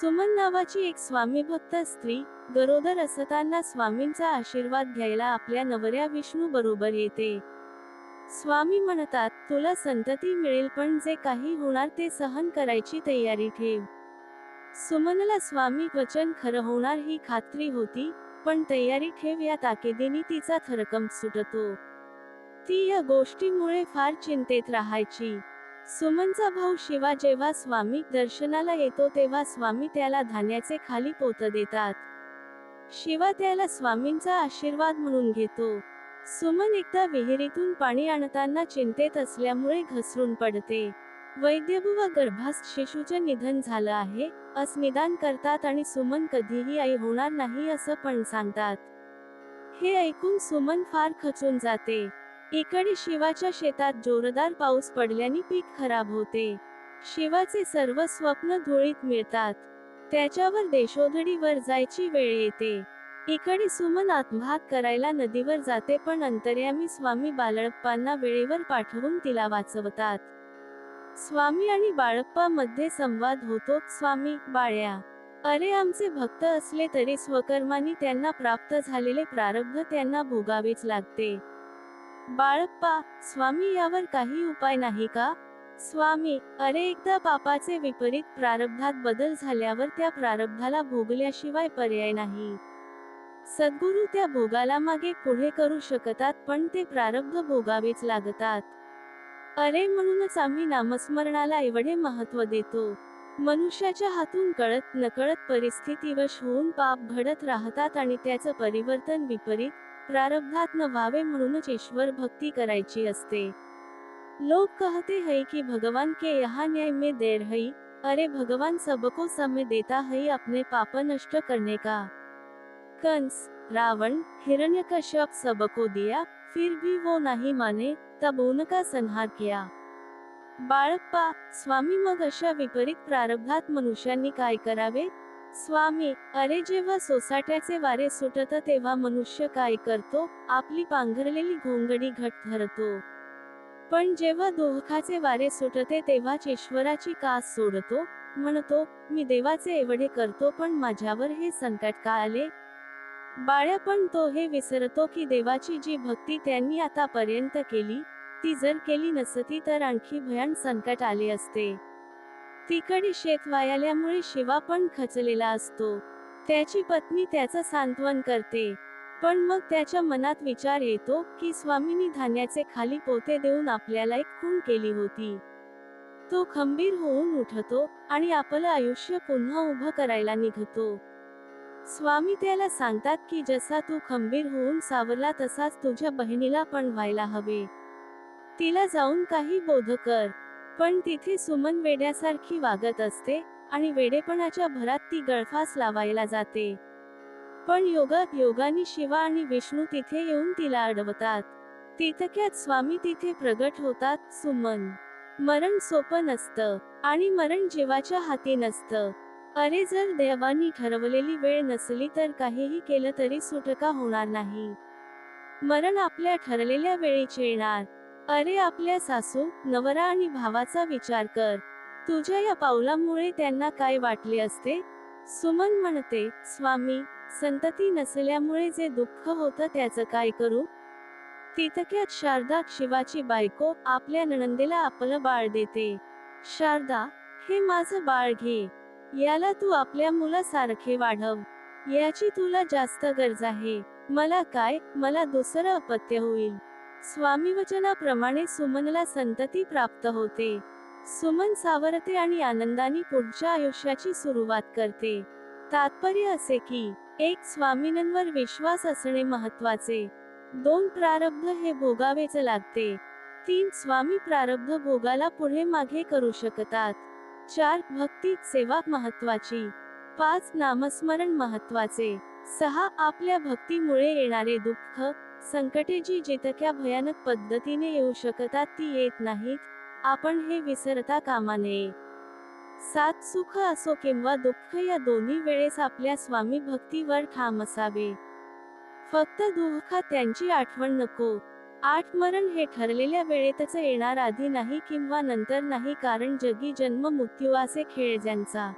सुमन नावाची एक स्वामी भक्त स्त्री गरोदर असताना स्वामींचा आशीर्वाद घ्यायला आपल्या नवऱ्या विष्णू बरोबर येते. स्वामी म्हणतात तुला संतती मिळेल पण जे काही होणार ते सहन करायची तयारी ठेव. सुमनला स्वामी वचन खरं होणार ही खात्री होती पण तयारी ठेव या ताकिदीने तिचा थरकंप सुटतो. ती या गोष्टीमुळे फार चिंतेत राहायची. सुमनचा भाऊ शिवा जेव्हा स्वामी दर्शनाला येतो तेव्हा स्वामी त्याला धान्याचे खाली पोत देतात. शिवा त्याला स्वामींचा आशीर्वाद म्हणून घेतो. सुमन एकदा विहिरीतून पाणी आणताना चिंतेत असल्यामुळे घसरून पडते. वैद्यबुवा गर्भास शिशूचे निधन झालं आहे अस निदान करतात आणि सुमन कधीही आई होणार नाही असं पण सांगतात. हे ऐकून सुमन फार खचून जाते. इकडे शिवाच्या शेतात जोरदार पाऊस पडल्याने पीक खराब होते. शिवाचे सर्व स्वप्न धुळीत मिळतात. त्याच्यावर देशोधडीवर जायची वेळ येते. इकडे सुमन आत्मघात करायला नदीवर जाते पण अंतर्यामी स्वामी बाळप्पांना वेळेवर पाठवून तिला वाचवतात. स्वामी आणि बाळप्पा मध्ये संवाद होतो. स्वामी बाळ्या. अरे आमचे भक्त असले तरी स्वकर्मानी त्यांना प्राप्त झालेले प्रारब्ध त्यांना भोगावेच लागते. बाळप्पा स्वामी यावर काही उपाय नाही का? स्वामी अरे एकदा बापाचे विपरीत प्रारब्धात बदल झाल्यावर त्या प्रारब्धाला भोगल्याशिवाय पर्याय नाही. सद्गुरू त्या भोगाला मागे पुढे करू शकतात पण ते प्रारब्ध भोगावेच लागतात. अरे म्हणूनच आम्ही नामस्मरणाला एवढे महत्त्व देतो. मनुष्याच्या हातून कळत नकळत परिस्थितीवश होऊन पाप घडत राहतात आणि त्याचं परिवर्तन विपरीत प्रारब्धात न व्हावे म्हणूनच ईश्वर भक्ती करायची असते. लोग कहते हैं कि भगवान के यहाँ न्याय में देर है. अरे भगवान सबको समय देता है अपने पाप नष्ट करने का. कंस, रावण हिरण्य हिरण्यकश्यप सबको दिया, फिर भी वो नहीं माने, तब उनका संहार किया. बाळप्पा, स्वामी मग अशा विपरीत प्रारब्धात मनुष्यांनी काय करावे? स्वामी अरे जेव्हा सोसाट्याचे वारे सुटत तेव्हा मनुष्य काय करतो? आपली पांघरलेली घोंगडी घट धरतो. पण जेव्हा दोहखाचे वारे सुटते तेव्हाच ईश्वराची कास सोडतो. म्हणतो मी देवाचे एवढे करतो पण माझ्यावर हे संकट का आले? बाळ्या पण तो हे विसरतो की देवाची जी भक्ती त्यांनी आतापर्यंत केली ती जर केली नसती तर आणखी भयान संकट आले असते. तिकडे शेत वायाल्यामुळे शिवा पण खचलेला असतो. त्याची पत्नी त्याचं सांत्वन करते. पण मग त्याच्या मनात विचार येतो की स्वामींनी धान्याचे खाली पोते देऊन आपल्याला एक खून केली होती. तो खंबीर होऊन उठतो आणि आपलं आयुष्य पुन्हा उभं करायला निघतो. स्वामी त्याला सांगतात की जसा तू खंबीर होऊन सावरला तसाच तुझ्या बहिणीला पण व्हायला हवे. तिला जाऊन काही बोध कर. पण तिथे सुमन वेड्यासारखी वागत असते आणि वेडेपणाच्या भरात ती गळफास लावायला जाते. पण योगात योगानी शिवा आणि विष्णू तिथे येऊन तिला अडवतात. तितक्यात स्वामी तिथे प्रगट होतात. सुमन मरण सोपं नसतं आणि मरण जीवाच्या हाती नसतं. अरे जर देवानी ठरवलेली वेळ नसली तर काहीही केलं तरी सुटका होणार नाही. मरण आपल्या ठरलेल्या वेळीच येणार. अरे आपल्या सासू नवरा आणि भावाचा विचार कर. तुझ्या या पावलामुळे त्यांना काय वाटले असते? सुमन म्हणते स्वामी संतती नसल्यामुळे जे दुःख होतं त्याचं काय करू? तितक्यात शारदा शिवाची बायको आपल्या नणंदेला आपलं बाळ देते. शारदा हे माझं बाळ घे. याला तू आपल्या मुलासारखे वाढव. याची तुला जास्त गरज आहे. मला काय? मला दुसरं अपत्य होईल. स्वामी वचनाप्रमाणे सुमनला संतती प्राप्त होते. सुमन सावरते आणि आनंदाने पुढच्या आयुष्याची सुरुवात करते. तात्पर्य असे की एक स्वामींवर विश्वास असणे महत्त्वाचे दोन प्रारब्ध हे भोगावेच लागते. तीन स्वामी प्रारब्ध भोगाला पुढे मागे करू शकतात. चार भक्ती सेवा महत्वाची पाच नामस्मरण महत्त्वाचे सहा आपल्या भक्तीमुळे येणारे दुःख संकटे जी जितक्या भयानक पद्धतीने येऊ शकतात ती येत नाहीत. आपण हे विसरता कामा नये. सात सुख असो किंवा दुःख या दोन्ही वेळेस आपल्या स्वामी भक्तीवर ठाम असावे. फक्त दुःखात त्यांची आठवण नको. आठ मरण हे ठरलेल्या वेळेतच येणार आधी नाही किंवा नंतर नाही कारण जगी जन्म मृत्यू असे खेळ ज्यांचा.